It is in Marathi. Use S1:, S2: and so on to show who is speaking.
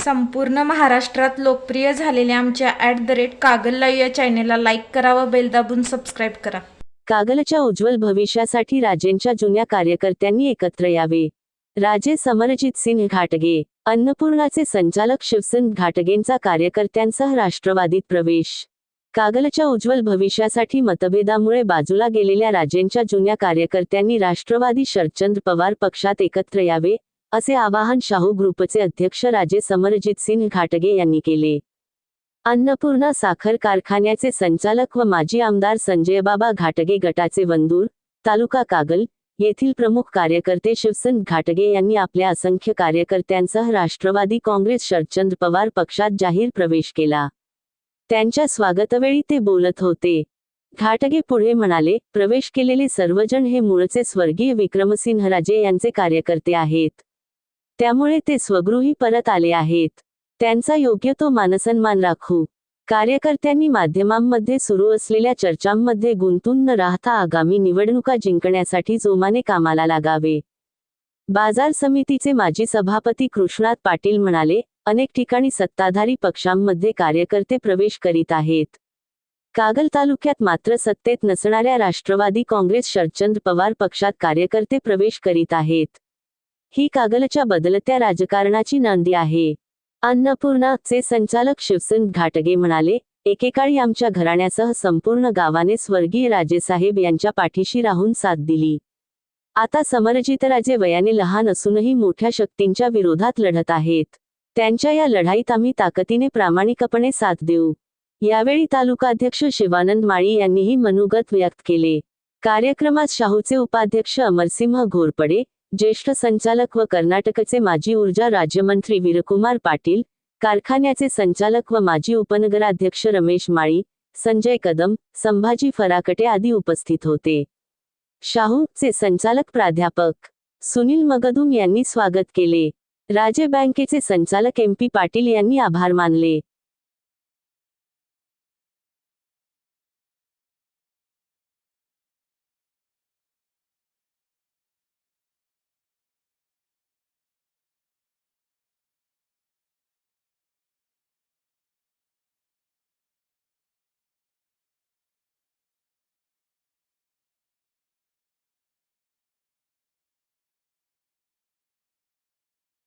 S1: संपूर्ण महाराष्ट्रात लोकप्रिय झालेल्या आमच्या ॲट द रेट कागल या चॅनेलला लाईक करा व बेल दाबून सबस्क्राईब करा.
S2: कागलच्या उज्ज्वल भविष्यासाठी राजेंच्या जुन्या कार्यकर्त्यांनी एकत्र यावे. राजे समरजित सिंह घाटगे अन्नपूर्णाचे संचालक शिवसेन घाटगेंचा कार्यकर्त्यांसह राष्ट्रवादीत प्रवेश. कागलच्या उज्ज्वल भविष्यासाठी मतभेदामुळे बाजूला गेलेल्या राजेंच्या जुन्या कार्यकर्त्यांनी राष्ट्रवादी शरदचंद्र पवार पक्षात एकत्र यावे असे आवाहन शाहू ग्रुपचे अध्यक्ष राजे समरजित सिंह घाटगे यांनी केले. अन्नपूर्णा साखर कारखान्याचे संचालक व माजी आमदार संजयबाबा घाटगे गटाचे वंदूर तालुका कागल येथील प्रमुख कार्यकर्ते शिवसेन घाटगे यांनी आपल्या असंख्य कार्यकर्त्यांसह राष्ट्रवादी काँग्रेस शरदचंद्र पवार पक्षात जाहीर प्रवेश केला. त्यांच्या स्वागतवेळी ते बोलत होते. घाटगे पुढे म्हणाले प्रवेश केलेले सर्वजण हे मूळचे स्वर्गीय विक्रमसिंहराजे यांचे कार्यकर्ते आहेत. त्यामुळे ते स्वगृही परत आले आहेत. त्यांचा योग्य तो मानसन्मान राखू. कार्यकर्त्यांनी माध्यमांमध्ये सुरू असलेल्या चर्चांमध्ये गुंतून न राहता आगामी निवडणुका जिंकण्यासाठी जोमाने कामाला लागावे. बाजार समितीचे माजी सभापती कृष्णात पाटील म्हणाले अनेक ठिकाणी सत्ताधारी पक्षांमध्ये कार्यकर्ते प्रवेश करीत आहेत. कागल तालुक्यात मात्र सत्तेत नसणाऱ्या राष्ट्रवादी काँग्रेस शरदचंद्र पवार पक्षात कार्यकर्ते प्रवेश करीत आहेत. ही कागलच्या बदलत्या राजकारणाची नांदी आहे. अन्नपूर्णाचे संचालक शिवसेन घाटगे म्हणाले एकेकाळी आमच्या घराण्यासह संपूर्ण गावाने स्वर्गीय राजेसाहेब यांच्या पाठीशी राहून साथ दिली. आता समरजितराजे वयाने लहान असूनही मोठ्या शक्तींच्या विरोधात लढत आहेत. त्यांच्या या लढाईत आम्ही ताकदीने प्रामाणिकपणे साथ देऊ. यावेळी तालुकाध्यक्ष शिवानंद माळी यांनीही मनोगत व्यक्त केले. कार्यक्रमात शाहूचे उपाध्यक्ष अमरसिंह घोरपडे ज्येष्ठ संचालक व कर्नाटकचे माजी ऊर्जा राज्यमंत्री वीरकुमार पाटील कारखान्याचे संचालक व माजी उपनगराध्यक्ष रमेश माळी संजय कदम संभाजी फराकटे आदी उपस्थित होते. शाहूचे संचालक प्राध्यापक सुनील मगदुम यांनी स्वागत केले. राजे बँकेचे संचालक एम पी पाटील यांनी आभार मानले.